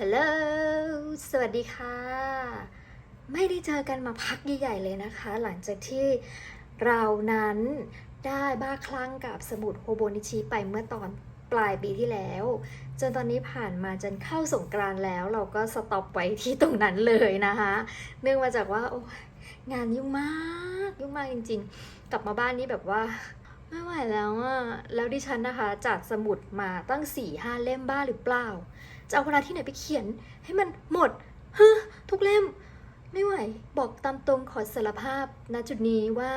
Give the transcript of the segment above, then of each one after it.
ฮัลโหล สวัสดีค่ะ ไม่ได้เจอกันมาพักใหญ่ๆเลยนะคะ หลังจากที่เรานั้นได้บ้าคลั่งกับสมุดโฮโบนิชิไปเมื่อตอนปลายปีที่แล้ว จนตอนนี้ผ่านมาจนเข้าสงกรานต์แล้ว เราก็สต็อปไว้ที่ตรงนั้นเลยนะคะ เนื่องมาจากว่าโอ้งานยุ่งมาก ยุ่งมากจริง ๆ กลับมาบ้านนี้แบบว่าไม่ไหวแล้วอะแล้วดิฉันนะคะจัดสมุดมาตั้ง4ี่ห้าเล่มบ้าหรือเปล่า จะเอาเวลาที่ไหนไปเขียน ให้มันหมดฮะทุกเล่ม ไม่ไหว บอกตามตรงขอสารภาพณจุดนี้ว่า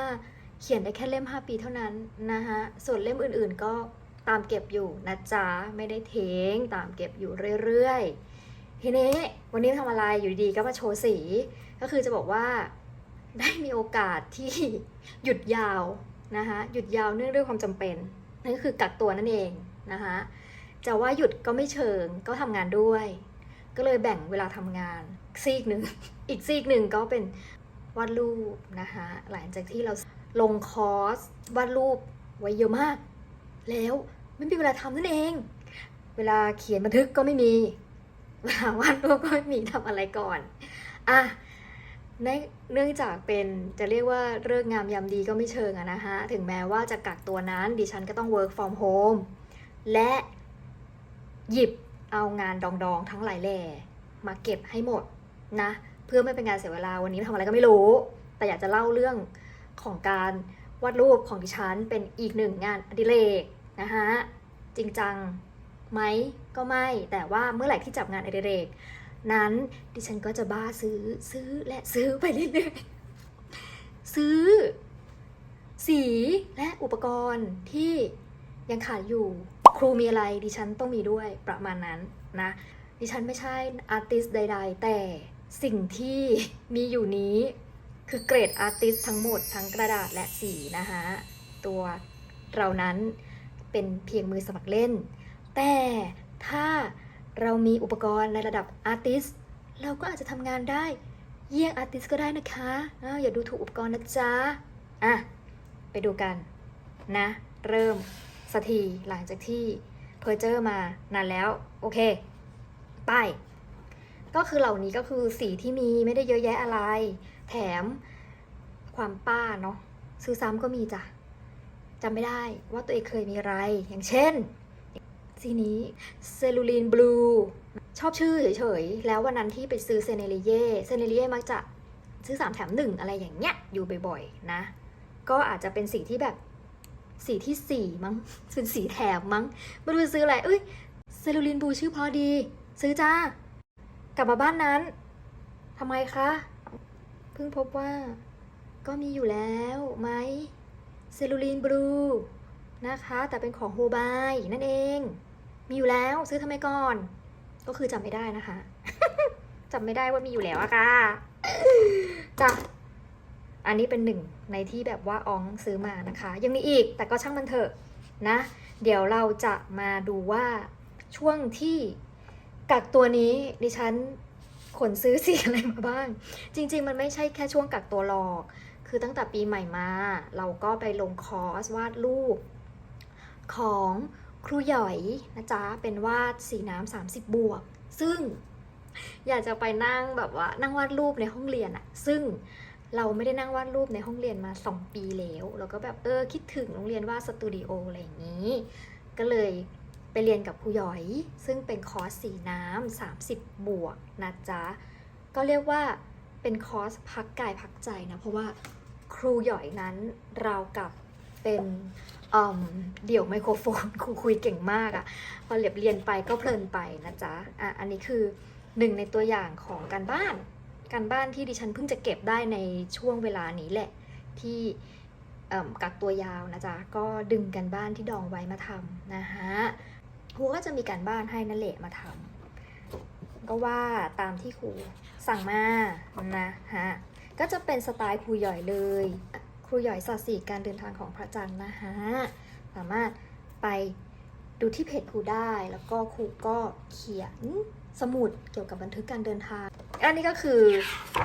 เขียนได้แค่เล่ม 5 ปีเท่านั้นนะคะส่วนเล่มอื่นๆก็ตามเก็บอยู่นะจ๊ะ ไม่ได้เทงตามเก็บอยู่เรื่อยๆ ทีนี้วันนี้ทำอะไรอยู่ดีๆก็มาโชว์สี ก็คือจะบอกว่าได้มีโอกาสที่หยุดยาวนะคะหยุดยาวเนื่องด้วยความจำเป็นนั่นก็คือกักตัวนั่นเองนะคะ จะว่าหยุดก็ไม่เชิงก็ทำงานด้วย ก็เลยแบ่งเวลาทำงาน ซีกหนึ่ง อีกซีกหนึ่งก็เป็นวาดรูปนะคะหลังจากที่เราลงคอร์สวาดรูปไว้เยอะมาก แล้วไม่มีเวลาทำนั่นเอง เวลาเขียนบันทึกก็ไม่มีเวลาวาดรูปก็ไม่มีทำอะไรก่อนอะในเนื่องจากเป็นจะเรียกว่าเลิกษ์งามยามดีก็ไม่เชิงอะนะคะถึงแม้ว่าจะกักตัวนั้นดิฉันก็ต้อง work from home และ หยิบเอางานดองๆ ทั้งหลายแหล่มาเก็บให้หมดนะ เพื่อไม่เป็นการเสียเวลาวันนี้ทำอะไรก็ไม่รู้ แต่อยากจะเล่าเรื่องของการวาดรูปของดิฉันเป็นอีกหนึ่งงานอดิเรกนะคะจริงจังไหมก็ไม่ แต่ว่าเมื่อไหร่ที่จับงานอดิเรก นั้นดิฉันก็จะบ้าซื้อซื้อและซื้อไปเรื่อยๆซื้อ สีและอุปกรณ์ที่ยังขาดอยู่ ครูมีอะไรดิฉันต้องมีด้วยประมาณนั้นนะ ดิฉันไม่ใช่อาร์ติสใด ๆ แต่สิ่งที่มีอยู่นี้คือเกรดอาร์ติสทั้งหมดทั้งกระดาษและสีนะคะตัวเรานั้นเป็นเพียงมือสมัครเล่น แต่ถ้าเรามีอุปกรณ์ในระดับอาร์ติสเราก็อาจจะทำงานได้เยี่ยงอาร์ติสก็ได้นะคะอ้าวอย่าดูถูกอุปกรณ์นะจ๊ะ อะ ไปดูกันนะ เริ่ม สักทีหลังจากที่เพอร์เจอร์มานานแล้ว โอเค ไป ก็คือเหล่านี้ก็คือสีที่มีไม่ได้เยอะแยะอะไร แถมความป้าเนาะซื้อซ้ำก็มีจ้ะจำไม่ได้ว่าตัวเองเคยมีอะไร อย่างเช่น สีนี้เซลูลีนบลูชอบชื่อเฉยๆ แล้ววันนั้นที่ไปซื้อเซเนลิเย่เซเนลิเย่มักจะซื้อสามแถมหนึ่งอะไรอย่างเงี้ยอยู่บ่อยๆ นะ ก็อาจจะเป็นสีที่แบบ สีที่สี่มั้งเป็นสีแถมมั้งไม่รู้จะซื้ออะไรเอ้ยเซลูลินบูชื่อพอดี ซื้อจ้า กลับมาบ้านนั้นทำไมคะ เพิ่งพบว่า ก็มีอยู่แล้วไหมเซลูลินบลูนะคะ แต่เป็นของโฮบายนั่นเอง มีอยู่แล้วซื้อทำไมก่อน ก็คือจำไม่ได้นะคะจำไม่ได้ว่ามีอยู่แล้วอะค่ะจ้ะ อันนี้เป็นหนึ่งในที่แบบว่าอองซื้อมานะคะ ยังมีอีกแต่ก็ช่างมันเถอะนะ เดี๋ยวเราจะมาดูว่าช่วงที่กักตัวนี้ดิฉันขนซื้อสีอะไรมาบ้าง จริง ๆ มันไม่ใช่แค่ช่วงกักตัวหรอก คือตั้งแต่ปีใหม่มา เราก็ไปลงคอร์สวาดรูป ของครูหย่อยนะจ๊ะ เป็นวาดสีน้ำ30 บวก ซึ่งอยากจะไปนั่งแบบว่านั่งวาดรูปในห้องเรียนอะซึ่ง เราไม่ได้นั่งวาดรูปในห้องเรียนมา 2 ปีแล้วเราก็แบบเออคิดถึงโรงเรียนวาดสตูดิโออะไรอย่างนี้ ก็เลยไปเรียนกับครูหยอย ซึ่งเป็นคอร์สสีน้ำ30 บวกนะจ๊ะ ก็เรียกว่าเป็นคอร์สพักกายพักใจนะ เพราะว่าครูหยอยนั้นเรากับเป็นอืมเดี่ยวไมโครโฟนครูคุยเก่งมากอะ่ะ พอเรียบเรียนไปก็เพลินไปนะจ๊ะอะ อันนี้คือหนึ่งในตัวอย่างของการบ้าน การบ้านที่ดิฉันเพิ่งจะเก็บได้ในช่วงเวลานี้แหละ ที่กักตัวยาวนะจ๊ะ ก็ดึงกันบ้านที่ดองไว้มาทำนะฮะครูก็จะมีการบ้านให้นั่นแหละมาทำก็ว่าตามที่ครูสั่งมานะฮะก็จะเป็นสไตล์ครูหย่อยเลย ครูหย่อยศาสตร์สีการเดินทางของพระจันทร์นะฮะสามารถไปดูที่เพจครูได้แล้วก็ครูก็เขียน สมุดเกี่ยวกับบันทึกการเดินทาง อันนี้ก็คือ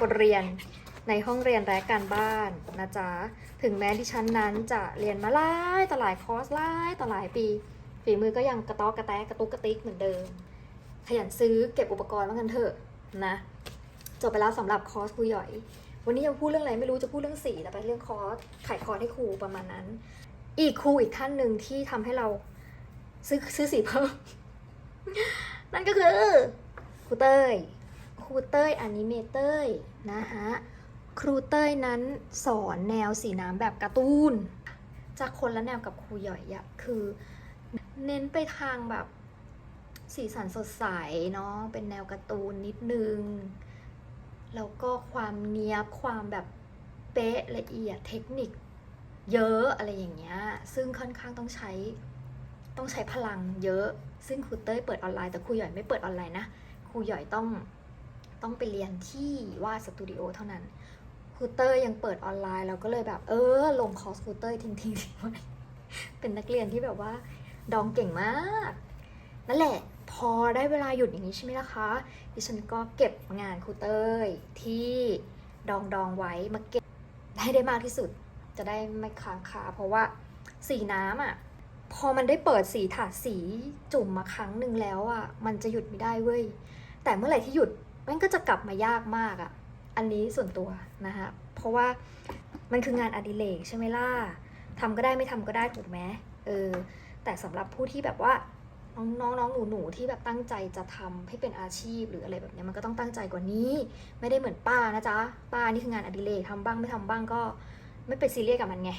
บทเรียนในห้องเรียนและการบ้านนะจ๊ะ ถึงแม้ดิฉันนั้นจะเรียนมาหลายต่อหลายคอร์สหลายต่อหลายปี ฝีมือก็ยังกระต๊อกกระแตกระตุกกระติกเหมือนเดิม ขยันซื้อเก็บอุปกรณ์ว่ากันเถอะนะ จบไปแล้วสำหรับคอร์สครูหย่อย วันนี้จะพูดเรื่องอะไรไม่รู้จะพูดเรื่องสีแต่ไปเรื่องคอร์สขายคอร์สให้ครูประมาณนั้น อีกครูอีกท่านหนึ่งที่ทำให้เราซื้อซื้อสีเพิ่มนั่นก็คือ รูเต้ย ครูเต้ยอนิเมเตอร์นะฮะครูเต้ยนั้นสอนแนวสีน้ำแบบการ์ตูนจากคนละแนวกับครูหย่อยอะคือ เน้นไปทางแบบสีสันสดใสเนาะเป็นแนวการ์ตูนนิดนึง แล้วก็ความเนี้ยบความแบบเป๊ะละเอียดเทคนิคเยอะอะไรอย่างเงี้ย ซึ่งค่อนข้างต้องใช้ต้องใช้พลังเยอะ ซึ่งครูเต้ยเปิดออนไลน์แต่ครูหย่อยไม่เปิดออนไลน์นะ ครูหย่อยต้องต้องไปเรียนที่วาดสตูดิโอเท่านั้นครูเต้ยยังเปิดออนไลน์เราก็เลยแบบ เออ ลงคอร์สครูเต้ยทิ้งทิ้งทิ้งไว้เป็นนักเรียนที่แบบว่า ดองเก่งมาก นั่นแหละ พอได้เวลาหยุดอย่างนี้ใช่ไหมล่ะคะ ดิฉันก็เก็บงานครูเต้ยที่ดองดองไว้มาเก็บให้ได้มากที่สุด จะได้ไม่ค้างคาเพราะว่าสีน้ำอะพอมันได้เปิดสีถาดสีจุ่มมาครั้งหนึ่งแล้วอะ มันจะหยุดไม่ได้เว้ย แต่เมื่อไหร่ที่หยุดมันก็จะกลับมายากมากอะ อันนี้ส่วนตัวนะคะเพราะว่ามันคืองานอดิเรกใช่ไหมล่ะทำก็ได้ไม่ทำก็ได้ถูกไหมเออแต่สำหรับผู้ที่แบบว่าน้องน้องๆหนูที่แบบตั้งใจจะทำให้เป็นอาชีพหรืออะไรแบบนี้มันก็ต้องตั้งใจกว่านี้ ไม่ได้เหมือนป้านะจ๊ะป้านี่คืองานอดิเรกทำบ้างไม่ทำบ้างก็ไม่ไปซีเรียสกับมันไง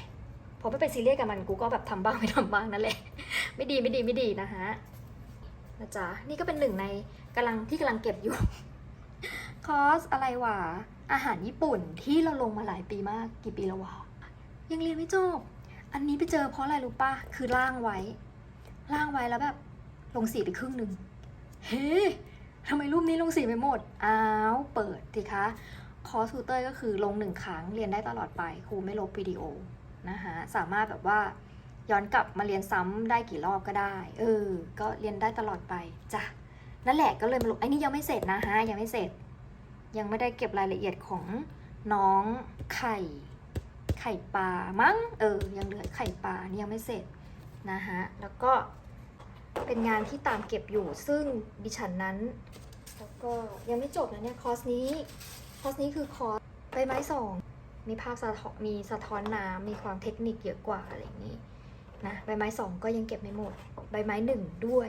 พอไม่ไปซีเรียสกับมันกูก็แบบทำบ้างไม่ทำบ้างนั่นแหละ ไม่ดีไม่ดีไม่ดีนะฮะ นะจ๊ะ นี่ก็เป็นหนึ่งในกำลังที่กำลังเก็บอยู่ คอร์สอะไรวะ อาหารญี่ปุ่นที่เราลงมาหลายปีมากกี่ปีแล้ววะ ยังเรียนไม่จบ อันนี้ไปเจอเพราะอะไรรู้ป่ะ คือร่างไว้ร่างไว้แล้วแบบ ลงสีไปครึ่งหนึ่ง เฮ้ทำไมรูปนี้ลงสีไปหมด อ้าว เปิดสิคะ คอร์สทูเตอร์ก็คือลงหนึ่งครั้งเรียนได้ตลอดไป ครูไม่ลบวิดีโอนะคะสามารถแบบว่า ย้อนกลับมาเรียนซ้ำได้กี่รอบก็ได้ เออ ก็เรียนได้ตลอดไปจ้ะนั่นแหละก็เลยมาลงไอ้นี่ยังไม่เสร็จนะฮะยังไม่เสร็จ ยังไม่ได้เก็บรายละเอียดของน้องไข่ไข่ปลามั้งเออ ยังเหลือไข่ปลานี่ยังไม่เสร็จนะฮะแล้วก็เป็นงานที่ตามเก็บอยู่ซึ่งดิฉันนั้น แล้วก็ยังไม่จบนะเนี่ยคอร์สนี้คอร์สนี้คือคอร์สใบไม้สองมีภาพสะท้อนมีสะท้อนน้ำมีความเทคนิคเยอะกว่าอะไรอย่างนี้ นะใบไม้สองก็ยังเก็บไม่หมด ใบไม้หนึ่งด้วย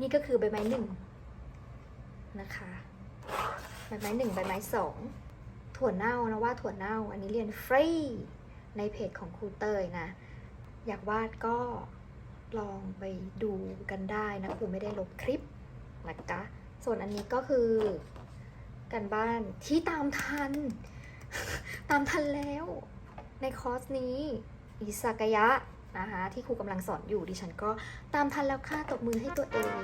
นี่ก็คือใบไม้หนึ่งนะคะ ใบไม้หนึ่งใบไม้สองถั่วเน่านะว่าถั่วเน่า อันนี้เรียนฟรีในเพจของครูเตยนะ อยากวาดก็ลองไปดูกันได้นะครูไม่ได้ลบคลิปนะคะส่วนอันนี้ก็คือกันบ้านที่ตามทัน ตามทันแล้ว ในคอร์สนี้ อิซากยะ นะคะที่ครูกำลังสอนอยู่ดิฉันก็ตามทันแล้วค่ะตบมือให้ตัวเอง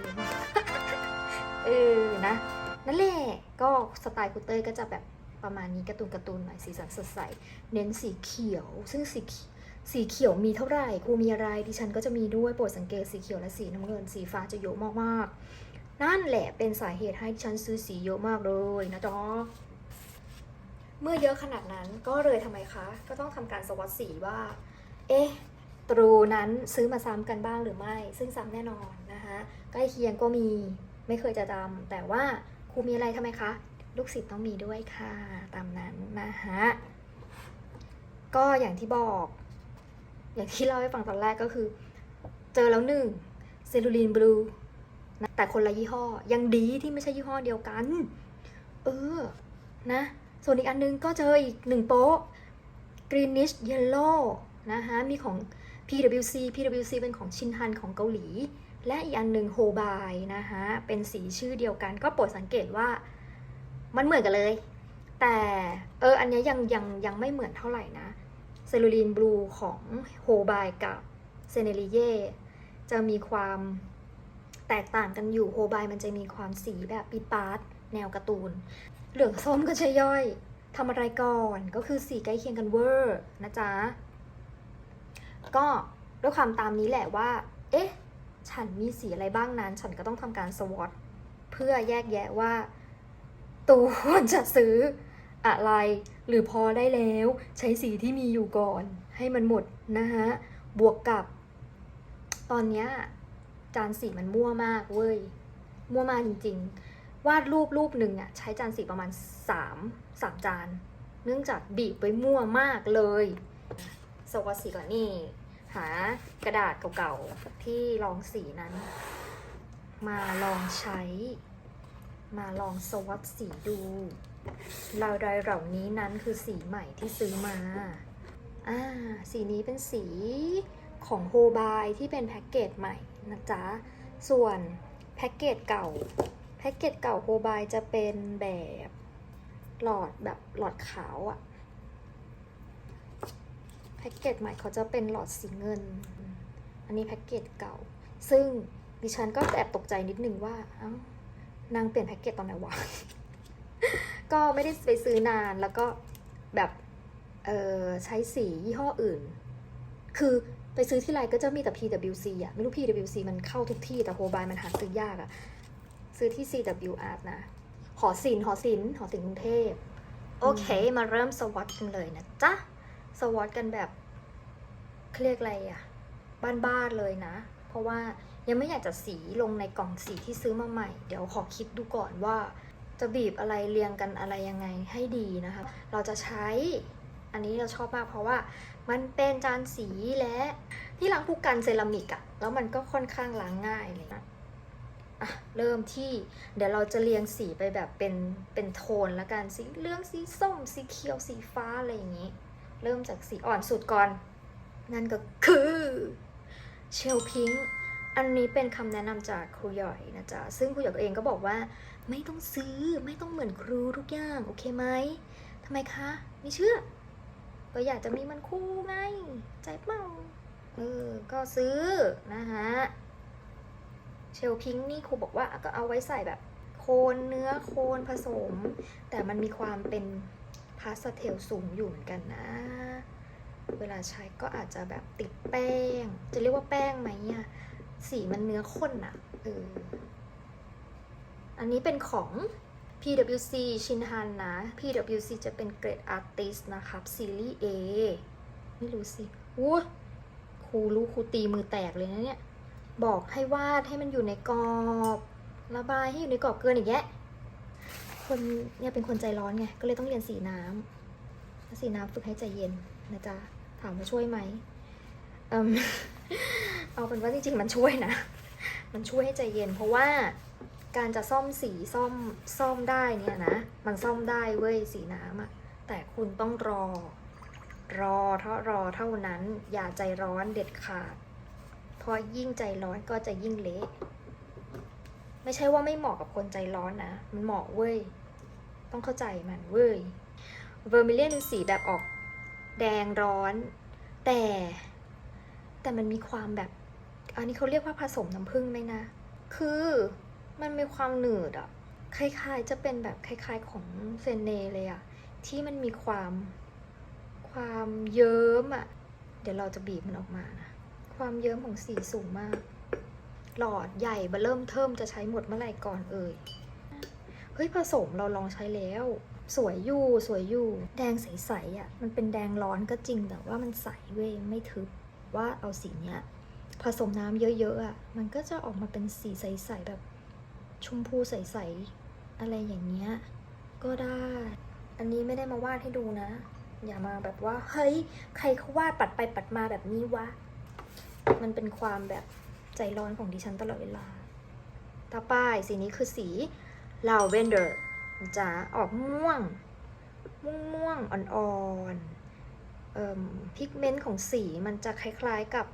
เออนะนั่นแหละก็สไตล์ครูเต้ยก็จะแบบประมาณนี้การ์ตูนการ์ตูนหน่อยสีสันสดใสเน้นสีเขียว ซึ่งสีสีเขียวมีเท่าไหร่ครูมีอะไรดิฉันก็จะมีด้วยโปรดสังเกตสีเขียวและสีน้ำเงินสีฟ้าจะเยอะมากๆ นั่นแหละเป็นสาเหตุให้ดิฉันซื้อสีเยอะมากเลยนะจ๊ะเมื่อเยอะขนาดนั้นก็เลยทำไมคะ ก็ต้องทำการสวัสดสีว่า เอ๊ะ ตรูนั้นซื้อมาซ้ำกันบ้างหรือไม่ ซึ่งซ้ำแน่นอนนะคะใกล้เคียงก็มีไม่เคยจะจำแต่ว่าครูมีอะไรทำไมคะ ลูกศิษย์ต้องมีด้วยค่ะ ตามนั้นนะคะก็อย่างที่บอก อย่างที่เล่าให้ฟังตอนแรกก็คือ เจอแล้วหนึ่งเซลูลินบลูนะแต่คนละยี่ห้อ ยังดีที่ไม่ใช่ยี่ห้อเดียวกัน เออ นะ ส่วนอีกอันนึงก็เจออีกหนึ่งโป๊ะ Greenish Yellow นะคะมีของ PWC PWC เป็นของชินฮันของเกาหลี และอีกอันหนึ่งโฮบายนะคะเป็นสีชื่อเดียวกันก็โปรดสังเกตว่ามันเหมือนกันเลย แต่เอออันนี้ยังยังยังไม่เหมือนเท่าไหร่นะเซลูลินบลูของโฮบายกับเซเนลิเย่จะมีความแตกต่างกันอยู่โฮบายมันจะมีความสีแบบปีปาร์ตแนวการ์ตูน เหลืองส้มก็ใช่ย่อยทำอะไรก่อนก็คือสีใกล้เคียงกันเวอร์นะจ๊ะ ก็ด้วยความตามนี้แหละว่า เอ๊ะ ฉันมีสีอะไรบ้างนั้น ฉันก็ต้องทำการสวอตเพื่อแยกแยะว่าตูควรจะซื้ออะไร หรือพอได้แล้ว ใช้สีที่มีอยู่ก่อน ให้มันหมดนะฮะ บวกกับ ตอนนี้จานสีมันมั่วมากเว้ย มั่วมากจริง ๆ วาดรูปรูปหนึ่งอะใช้จานสีประมาณสามสามจาน เนื่องจากบีบไปมั่วมากเลยสวัสสีก่อนนี่ หากระดาษเก่าๆที่ลองสีนั้น มาลองใช้ มาลองสวัสดสีดูเราใดเหล่านี้นั้นคือสีใหม่ที่ซื้อมาอ่าสีนี้เป็นสีของโฮบายที่เป็นแพ็กเกจใหม่นะจ๊ะ ส่วนแพ็กเกจเก่า แพ็กเกจเก่าโฮบายจะเป็นแบบหลอดแบบหลอดขาวอะ แพ็กเกจใหม่เขาจะเป็นหลอดสีเงิน อันนี้แพ็กเกจเก่า ซึ่งดิฉันก็แอบตกใจนิดนึงว่าเอ้านางเปลี่ยนแพ็กเกจตอนไหนวะ ก็ไม่ได้ไปซื้อนานแล้วก็แบบเออใช้สียี่ห้ออื่น คือไปซื้อที่ไรก็จะมีแต่ PWC อะไม่รู้ PWC มันเข้าทุกที่แต่โฮบายมันหาซื้อยากอะซื้อที่ CWR นะ หอศิลป์หอศิลป์หอศิลป์กรุงเทพ โอเค มาเริ่มสวอตกันเลยนะจ๊ะ สวอตกันแบบเขาเรียกอะไรอะบ้านๆเลยนะ เพราะว่ายังไม่อยากจะสีลงในกล่องสีที่ซื้อมาใหม่ เดี๋ยวขอคิดดูก่อนว่า จะบีบอะไรเรียงกันอะไรยังไงให้ดีนะคะ เราจะใช้อันนี้เราชอบมากเพราะว่ามันเป็นจานสีและที่ล้างผู้กันเซรามิกอะแล้วมันก็ค่อนข้างล้างง่ายเลยนะอะเริ่มที่เดี๋ยวเราจะเรียงสีไปแบบเป็นเป็นโทนละกันสีเหลืองสีส้มสีเขียวสีฟ้าอะไรอย่างนี้ เริ่มจากสีอ่อนสุดก่อน นั่นก็คือเชลพิงค์อันนี้เป็นคำแนะนำจากครูหย่อยนะจ๊ะ ซึ่งครูหย่อยเองก็บอกว่า ไม่ต้องซื้อไม่ต้องเหมือนครูทุกอย่าง โอเคไหมทำไมคะ ไม่เชื่อ ก็อยากจะมีมันคู่ไง ใจเปล่าเออ ก็ซื้อนะฮะเชลพิงค์นี่ครูบอกว่าก็เอาไว้ใส่แบบโคนเนื้อโคนผสม แต่มันมีความเป็น พาสเทลสูงอยู่เหมือนกันนะ เวลาใช้ก็อาจจะแบบติดแป้ง จะเรียกว่าแป้งไหมอะสีมันเนื้อข้นอะเออ อันนี้เป็นของ PWC ชินฮันนะ PWC จะเป็นเกรด Artist นะครับ ซีรีส์ A ไม่รู้สิอู้ครูรู้ครูตีมือแตกเลยนะเนี่ย บอกให้วาดให้มันอยู่ในกรอบ ระบายให้อยู่ในกรอบเกินอีกแยะ คนเนี่ยเป็นคนใจร้อนไง ก็เลยต้องเรียนสีน้ำสีน้ำฝึกให้ใจเย็นนะจ๊ะ ถามว่าช่วยไหมเอมเอาเป็นว่าจริงๆมันช่วยนะ มันช่วยให้ใจเย็น เพราะว่าการจะซ่อมสีซ่อมซ่อมได้เนี่ยนะ มันซ่อมได้เว้ยสีน้ำอะแต่คุณต้องรอ รอเท่ารอเท่านั้น อย่าใจร้อนเด็ดขาด เพราะยิ่งใจร้อนก็จะยิ่งเละ ไม่ใช่ว่าไม่เหมาะกับคนใจร้อนนะ มันเหมาะเว้ย ต้องเข้าใจมันเว้ยเวอร์มิเลียนเป็นสีแบบออกแดงร้อน แต่ แต่มันมีความแบบ อันนี้เขาเรียกว่าผสมน้ำผึ้งไหมนะ คือมันมีความหนืดอะคล้ายๆ จะเป็นแบบคล้ายๆของเฟนเนเลยอะที่มันมีความความเยิ้มอะเดี๋ยวเราจะบีบมันออกมานะ ความเยิ้มของสีสูงมาก หลอดใหญ่เบอร์เริ่มเทิมจะใช้หมดเมื่อไหร่ก่อนเอ่ย เฮ้ยผสมเราลองใช้แล้ว สวยอยู่สวยอยู่ แดงใสๆอะ่ะมันเป็นแดงร้อนก็จริงแต่ว่ามันใสเว้ยไม่ทึบว่าเอาสีเนี้ยผสมน้ำเยอะๆอะ่ะมันก็จะออกมาเป็นสีใสๆแบบชมพูใสๆอะไรอย่างเงี้ยก็ได้ อันนี้ไม่ได้มาวาดให้ดูนะ อย่ามาแบบว่า เฮ้ย ใครเขาวาดปัดไปปัดมาแบบนี้วะ มันเป็นความแบบใจร้อนของดิฉันตลอดเวลา ต่อไปสีนี้คือสี ลาเวนเดอร์จะออกม่วง ม่วงม่วงอ่อนๆเอ่อพิกเมนต์ของสีมันจะคล้ายๆกับ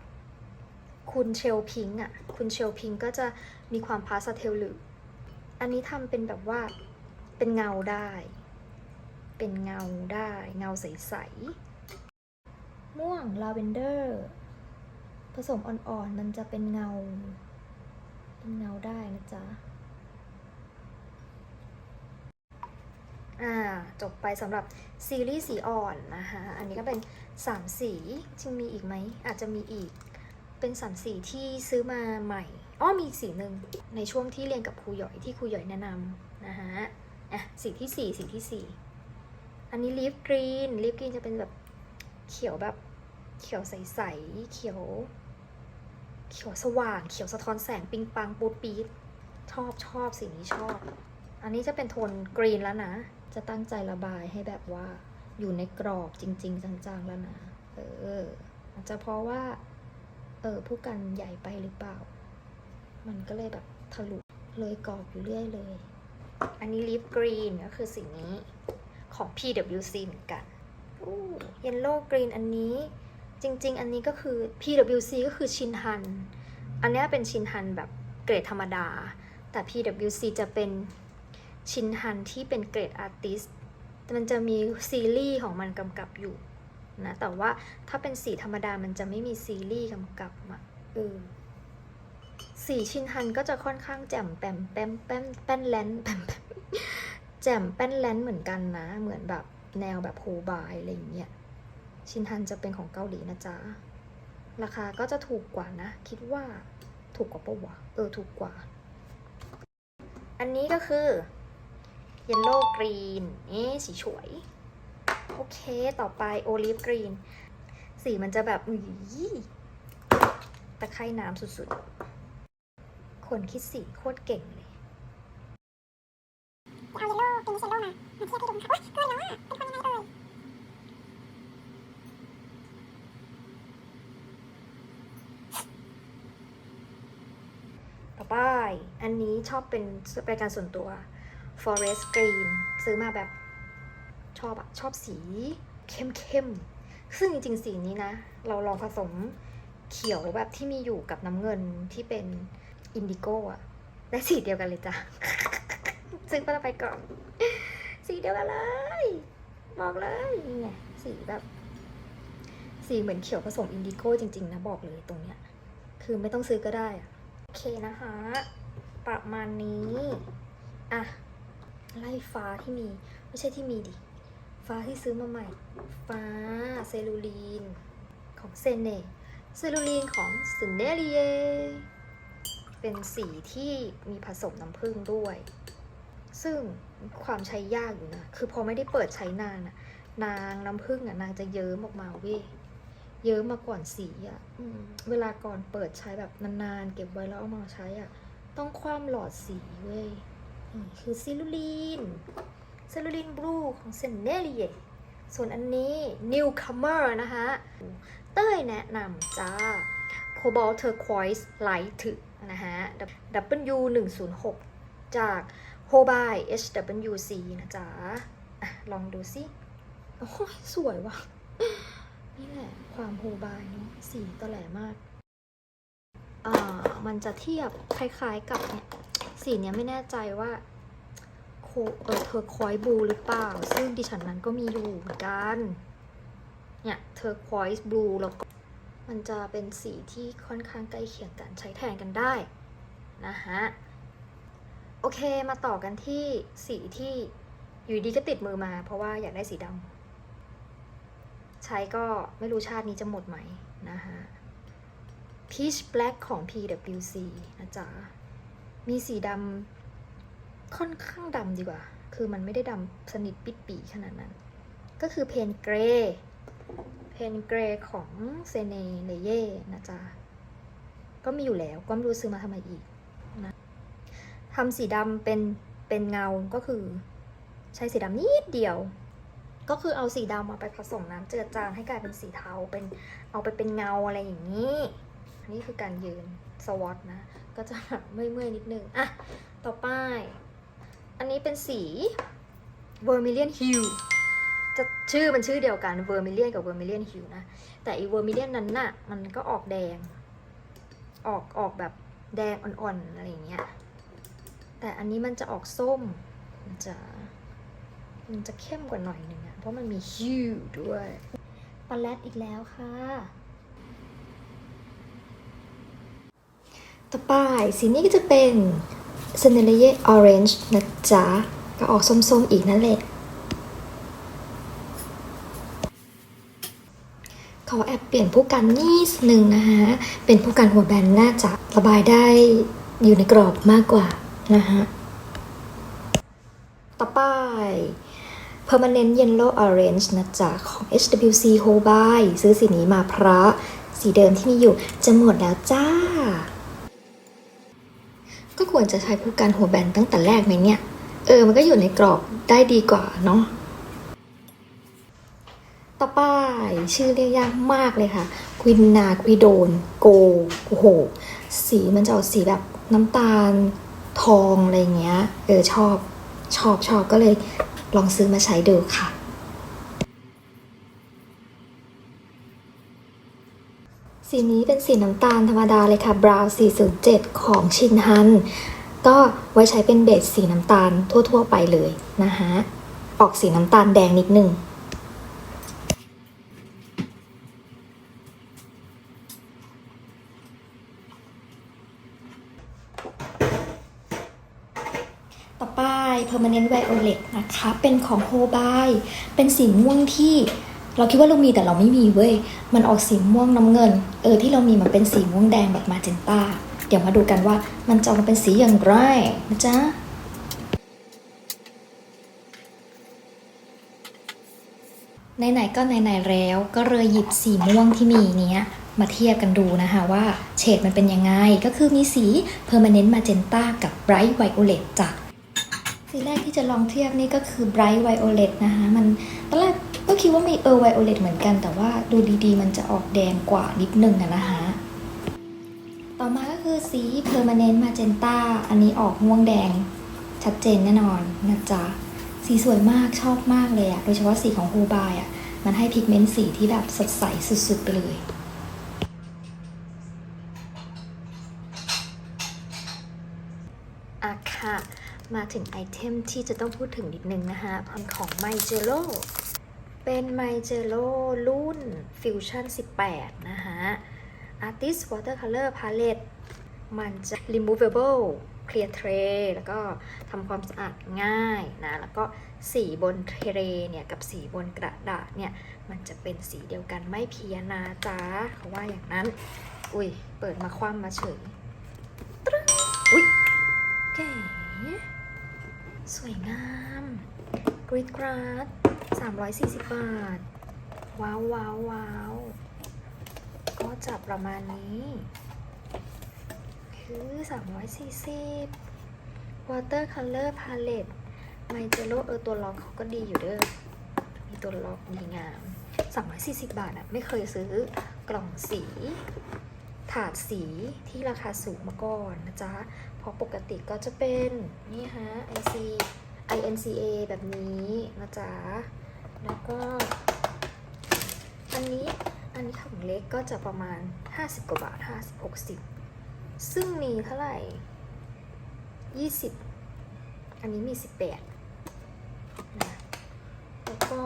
คุณเชลพิงค์อะ คุณเชลพิงค์ก็จะมีความพาสเทลหรือ อันนี้ทำเป็นแบบว่าเป็นเงาได้ เป็นเงาได้ เงาใสๆ ม่วงลาเวนเดอร์ ผสมอ่อนๆ มันจะเป็นเงา เป็นเงาได้นะจ๊ะ อ่าจบไปสำหรับซีรีส์สีอ่อนนะคะอันนี้ก็เป็น 3 สีจริงมีอีกไหม อาจจะมีอีกเป็นสามสีที่ซื้อมาใหม่อ้อมีอีกสีหนึ่งในช่วงที่เรียนกับครูหยอยที่ครูหยอยแนะนำนะฮะอะสีที่สี่สีที่สี่อันนี้ลิฟกรีนลิฟกรีนจะเป็นแบบเขียวแบบเขียวใสๆเขียว เขียวสว่าง เขียวสะท้อนแสงปิงปังปูดปี๊ดชอบชอบสีนี้ชอบ อันนี้จะเป็นโทนกรีนแล้วนะ จะตั้งใจระบายให้แบบว่าอยู่ในกรอบจริง ๆ จังๆแล้วนะ เอออาจจะเพราะว่า เออผู้กันใหญ่ไปหรือเปล่า มันก็เลยแบบทะลุเลยกรอบอยู่เรื่อยเลย อันนี้ลิฟกรีนก็คือสีนี้ของ PWC เหมือนกันเยลโล่กรีนอันนี้จริง ๆ อันนี้ก็คือ PWC ก็คือชินฮัน อันนี้เป็นชินฮันแบบเกรดธรรมดา แต่ PWC จะเป็น ชินฮันที่เป็นเกรดอาร์ติสต่มันจะมีซีรีส์ของมันกำกับอยู่นะแต่ว่าถ้าเป็นสีธรรมดามันจะไม่มีซีรีส์กำกับมาเออสีชินฮันก็จะค่อนข้างแจ่มแปมแปมแปมแป้นแลนแปมแปมแจ่มแป้นแลนเหมือนกันนะ เหมือนแบบแนวแบบโฮบายอะไรอย่างเงี้ยชินฮันจะเป็นของเกาหลีนะจ๊ะ ราคาก็จะถูกกว่านะ คิดว่าถูกกว่าปะวะเออถูกกว่า อันนี้ก็คือ เยลโล่กรีนนี่สีฉวย โอเค ต่อไปโอลิฟกรีน สีมันจะแบบอุ้ยตะไคร่น้ำสุดๆ คนคิดสีโคตรเก่งเลย เอาเยลโล่เป็นเชลโล่มา มาเทียบให้ดูนะคะโอ๊ยเกินแล้วอะ เป็นคนยังไงเอ่ยต่อไป อันนี้ชอบเป็นเป็นการส่วนตัว forest green ซื้อมาแบบชอบอะชอบสีเข้มเข้มๆซึ่งจริงๆ สีนี้นะ เราลองผสมเขียวแบบที่มีอยู่กับน้ำเงินที่เป็นอินดิโก้อะได้สีเดียวกันเลยจ้ะซึ่งก็จะไปก่อน สีเดียวกันเลย บอกเลยนี่ไงสีแบบ สีเหมือนเขียวผสมอินดิโก้จริง ๆ นะบอกเลยตรงเนี้ย คือไม่ต้องซื้อก็ได้อะโอเคนะคะ ประมาณนี้ อะ ไล่ฟ้าที่มี ไม่ใช่ที่มีดิ ฟ้าที่ซื้อมาใหม่ ฟ้าเซลูลีน ของเซเน่เซลูลีนของสเนเลียเป็นสีที่มีผสมน้ำผึ้งด้วย ซึ่งความใช้ยากอยู่นะ คือพอไม่ได้เปิดใช้นานอะนางน้ำผึ้งอะนางจะเยิ้มออกมาเว้ยเยอะมมาก่อนสีอะ่ะอืมเวลาก่อนเปิดใช้แบบนานๆ เก็บไว้แล้วเอามาใช้อะ่ะ ต้องคว่ำหลอดสีเว้ย คือซิลูลีนซิลูลีนบลูของเซนเนลียส่วนอันนี้ newcomer นะคะเต้ยแนะนำจ้า cobalt turquoise light นะฮะ W 1 0 6จาก Hobay HWC นะจ๊ะอะลองดูสิโอ้ยสวยว่ะ นี่แหละ ความโฮบายเนาะสีตอแหลมาก อ่า มันจะเทียบคล้ายๆกับเนี่ย สีเนี้ยไม่แน่ใจว่าโคเออเธอคอยบลูหรือเปล่า ซึ่งดิฉันนั้นก็มีอยู่เหมือนกัน เนี่ยเธอคอยบลูแล้วก็มันจะเป็นสีที่ค่อนข้างใกล้เคียงกันใช้แทนกันได้นะฮะ โอเคมาต่อกันที่สีที่อยู่ดีก็ติดมือมา เพราะว่าอยากได้สีดำใช้ก็ไม่รู้ชาตินี้จะหมดไหมนะคะ Peach Black ของ PWC นะจ๊ะ มีสีดำค่อนข้างดำดีกว่า คือมันไม่ได้ดำสนิทปิดปีขนาดนั้น ก็คือเพนเกรเพนเกรของเซเนเลเย่นะจ๊ะ ก็มีอยู่แล้ว ก็ไม่รู้ซื้อมาทำไมอีกนะทำสีดำเป็นเป็นเงาก็คือ ใช้สีดำนิดเดียว ก็คือเอาสีดำมาไปผสมน้ำเจือจางให้กลายเป็นสีเทาเป็นเอาไปเป็นเงาอะไรอย่างนี้ นนี้คือการยืนสวอตนะ ก็จะแบบเมื่อยๆนิดนึง อะ ต่อไป อันนี้เป็นสี Vermilion Hue จะชื่อมันชื่อเดียวกัน Vermilion กับ Vermilion Hue นะ แต่อี Vermilion นั้นน่ะ มันก็ออกแดง ออกออกแบบแดงอ่อนๆอะไรอย่างเงี้ย แต่อันนี้มันจะออกส้ม มันจะ มันจะเข้มกว่าหน่อยหนึ่งอะเพราะมันมีฮิวด้วยปาเลตอีกแล้วค่ะ ต่อไปสีนี้ก็จะเป็น s e n e l i e Orange นะจ๊ะ ก็ออกส้มๆอีกนั่นแหละ ขอแอบเปลี่ยนผู้กันนิดนึงนะคะ เป็นผู้กันหัวแบนน่าจะระบายได้อยู่ในกรอบมากกว่านะคะต่อไป Permanent Yellow Orange นะจ๊ะ ของ HWC h o b y ซื้อสีนี้มาเพราะสีเดิมที่มีอยู่จะหมดแล้วจ้า ก็ควรจะใช้ผู้การหัวแบนตั้งแต่แรกไหมเนี่ย เออ มันก็อยู่ในกรอบได้ดีกว่าเนาะ ต่อไปชื่อเรียกยากมากเลยค่ะควินนาควิโดน โกโอ้โห สีมันจะออกสีแบบน้ำตาลทองอะไรเงี้ย เออชอบชอบชอบก็เลยลองซื้อมาใช้ดูค่ะ สีนี้เป็นสีน้ำตาลธรรมดาเลยค่ะ Brown 407 ของชินฮัน ก็ไว้ใช้เป็นเบสสีน้ำตาลทั่ว ๆ ไปเลยนะคะออกสีน้ำตาลแดงนิดนึงต่อไป Permanent Violet นะคะ เป็นของ h o b y เป็นสีม่วงที่ เราคิดว่าเรามีแต่เราไม่มีเว้ย มันออกสีม่วงน้ำเงิน เออที่เรามีมันเป็นสีม่วงแดงแบบมาเจนต้า เดี๋ยวมาดูกันว่ามันจะออกมาเป็นสีอย่างไรนะจ๊ะไหนๆก็ไหนๆแล้ว ก็เลยหยิบสีม่วงที่มีเนี้ยมาเทียบกันดูนะคะว่าเฉดมันเป็นยังไง ก็คือมีสี Permanent Magenta กับ Bright Violet จ้ะสีแรกที่จะลองเทียบนี่ก็คือ Bright Violet นะคะมันตอนแร คิดว่ามีเออ Violet เลตเหมือนกัน แต่ว่าดูดีๆ มันจะออกแดงกว่านิดนึงอะนะคะต่อมาก็คือสี Permanent Magenta อันนี้ออกม่วงแดงชัดเจนแน่นอนนะจ๊ะ สีสวยมากชอบมากเลยอะโดยเฉพาะสีของฮูบายอะมันให้พิกเมนต์สีที่แบบสดใสสุดๆไปเลยอะค่ะ มาถึงไอเทมที่จะต้องพูดถึงนิดนึงนะคะพันของ m y j e l o เป็น m y j e l o รุ่น Fusion 18 นะคะ Artist Watercolor Palette มันจะ removable clear tray แล้วก็ทำความสะอาดง่ายนะ แล้วก็สีบนเทรเนี่ย กับสีบนกระดาษเนี่ย มันจะเป็นสีเดียวกันไม่เพี้ยนนะจ๊ะเขาว่าอย่างนั้น อุ้ย เปิดมาคว่ำมาเฉยตรึ้งอุ้ยเก๋สวยงาม กรีดกราด340บาท ว้าวว้าวว้าวก็จะประมาณนี้ คือ340 watercolor palette ไมเจโลเออตัวล็อกเขาก็ดีอยู่เด้อ มีตัวล็อกดีงาม340บาทอะไม่เคยซื้อกล่องสีถาดสีที่ราคาสูงมาก่อนนะจ๊ะ เพราะปกติก็จะเป็น นี่ฮะ IC INCA แบบนี้นะจ๊ะ แล้วก็ อันนี้ อันนี้ของเล็กก็จะประมาณ 50 กว่าบาท 50 60 ซึ่งมีเท่าไหร่ 20 อันนี้มี 18นะแล้วก็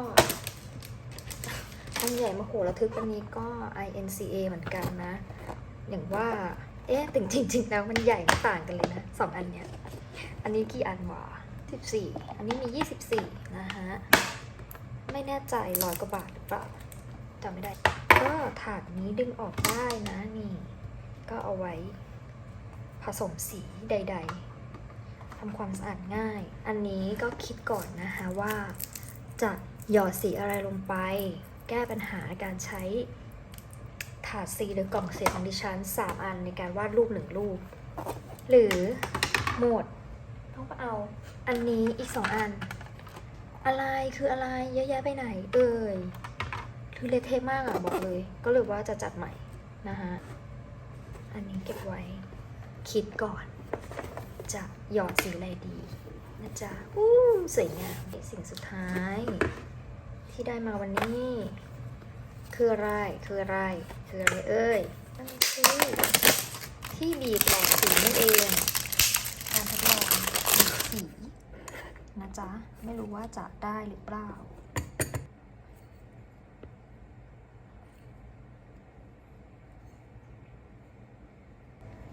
อันใหญ่มโหระทึกอันนี้ก็ INCA เหมือนกันนะ อย่างว่า เอ๊ะแต่จริง ๆ แล้วมันใหญ่ต่างกันเลยนะสองอันเนี้ย อันนี้กี่อันวะ 14 อันนี้มี 24 นะฮะ ไม่แน่ใจร้อยกว่าบาทหรือเปล่าจำไม่ได้ ก็ถาดนี้ดึงออกได้นะนี่ ก็เอาไว้ผสมสีใด ๆทำความสะอาดง่าย อันนี้ก็คิดก่อนนะคะว่าจะหยอดสีอะไรลงไป แก้ปัญหาการใช้ถาดสีหรือกล่องเสีของดิฉันสามอันในการวาดรูปหนึ่งรูป หรือโหมด ต้องไปเอาอันนี้อีกสองอัน อะไรคืออะไรเยอะแยะไปไหน เอ่ยคือเละเทะมากอะบอกเลย ก็เลยว่าจะจัดใหม่นะฮะ อันนี้เก็บไว้ คิดก่อน จะหยอดสีอะไรดีนะจ๊ะอู้สวยงามสิ่งสุดท้าย ที่ได้มาวันนี้ คืออะไรคืออะไร คืออะไรเอ่ยนั่นคือที่บีบหลอดสีนั่นเอง การทดลองบีบ สีนะจ๊ะ ไม่รู้ว่าจะได้หรือเปล่า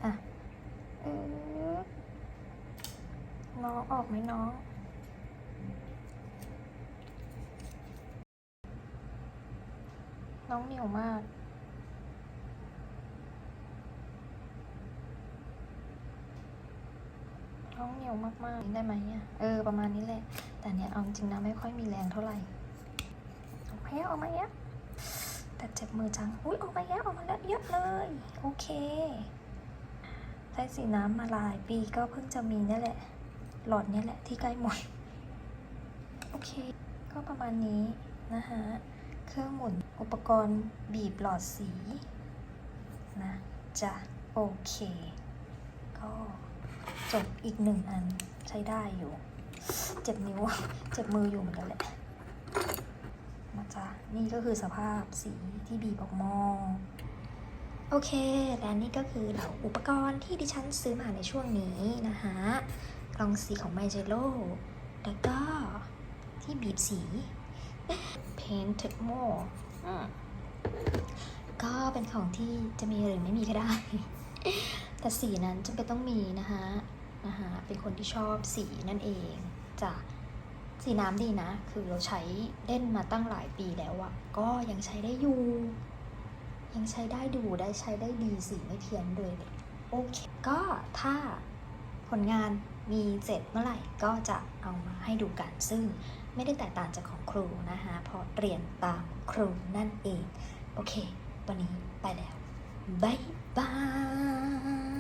อะน้องออกไหมน้องน้องเหนียวมาก น้องเหนียวมากๆได้ไหมอะเออประมาณนี้แหละ แต่เนี้ยเอาจริงนะไม่ค่อยมีแรงเท่าไหร่ออกมาแล้วออกมาแล้วแต่เจ็บมือจังอุ้ยออกมาแล้วออกมาแล้วเยอะเลย โอเคแต่ช้สีน้ำมาหลายปีก็เพิ่งจะมีนี่แหละ หลอดนี่แหละที่ใกล้หมด โอเค ก็ประมาณนี้นะคะเครื่องหมุนอุปกรณ์บีบหลอดสีนะจะโอเค ก็ จบอีกหนึ่งอันใช้ได้อยู่ เจ็บนิ้ว เจ็บมืออยู่เหมือนกันแหละนะจ๊ะนี่ก็คือสภาพสีที่บีบออกมาโอเค และนี่ก็คือเหล่าอุปกรณ์ที่ดิฉันซื้อมาในช่วงนี้นะคะกล่องสีของ m y j e l o แล้วก็ที่บีบสี Paint t e c m o อืมก็เป็นของที่จะมีหรือไม่มีก็ได้ แต่สีนั้นจำเป็นต้องมีนะคะนะคะเป็นคนที่ชอบสีนั่นเองจ้ะสีน้ำดีนะ คือเราใช้เล่นมาตั้งหลายปีแล้วอะก็ยังใช้ได้อยู่ ยังใช้ได้ดูได้ใช้ได้ดีสีไม่เพี้ยนเลยโอเค ก็ถ้าผลงานมีเสร็จเมื่อไหร่ก็จะเอามาให้ดูกัน ซึ่งไม่ได้แตกต่างจากของครูนะคะเพราะเรียนตามครูนั่นเอง โอเค วันนี้ไปแล้วบาย バイ